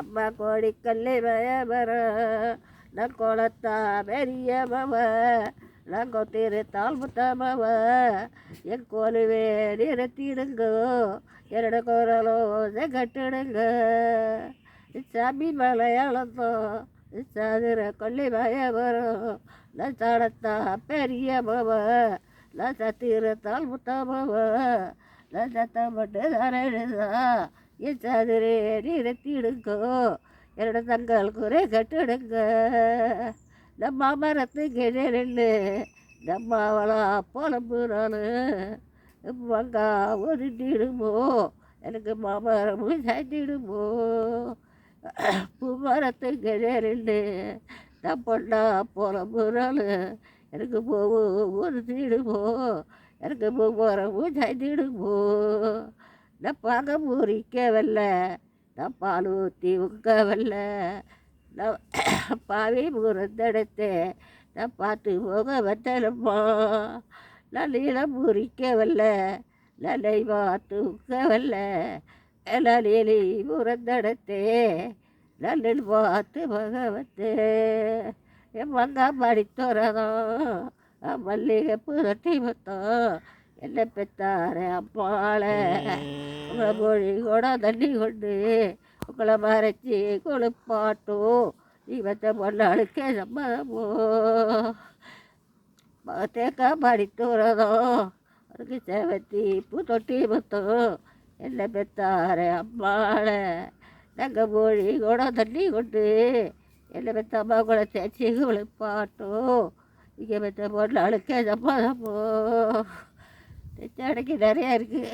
அம்மா கோடிக்கல்லி பயபரம் நான் பெரியமவ பெரிய மவ நான் என் கோலுவே நிறுத்திடுங்க என்னோட குரலோ கட்டிடுங்க சாமி மலையாளத்தோ சாதுர கொல்லி பயபரம் நான் சாடத்தா பெரிய நான் சத்திர தாழ்முத்த நான் சத்தம் மட்டும் தரேனுதா என் சாதுரே நிறுத்திடுங்கோ என்னோட தங்கள் குறை கட்டிடுங்க நம்ம மரத்து கிழே நின்று நம்ம அவளா புலம்புறானு மங்கா உருட்டிடுமோ எனக்கு மாமரமும் சாத்திடுமோ. பூமரத்து கிழே நின்று நான் பொண்ணா புலம்புறானு எனக்கு போவும் உருட்டிடுமோ எனக்கு பூமரமும் சாத்திடுமோ. டப்பாக பாக பூரிக்க வல்ல நான் ஊற்றி உங்க வல்ல நான் பாவி நான் பார்த்து போக வந்தலம்மா நான் நீளம் பூரிக்க வல்ல நான் பார்த்து உங்க வரல நான் நீலி பார்த்து போக என் மங்கா படித்தோரதான் மல்லிகை புரட்டி மொத்தம் என்ன பெத்தாரே அப்பாளை உங்களை மொழி கூட தண்ணி கொண்டு உங்களை மறைச்சி குளிப்பாட்டும் நீ வச்ச பொண்ணாளுக்கே சம்மதமோ? தேக்காய் படித்துறதோ அதுக்கு சேவத்தி பூ தொட்டி மொத்தம். என்ன பெத்தாரே அம்மாளை. நாங்கள் மொழி கூட தண்ணி கொண்டு என்ன பெத்த அம்மா கூட தேய்ச்சி குளிப்பாட்டும் இங்கே பெற்ற பொண்ணாளுக்கே சம்மதமோ? தைச்ச அடைக்கு நிறையா இருக்குது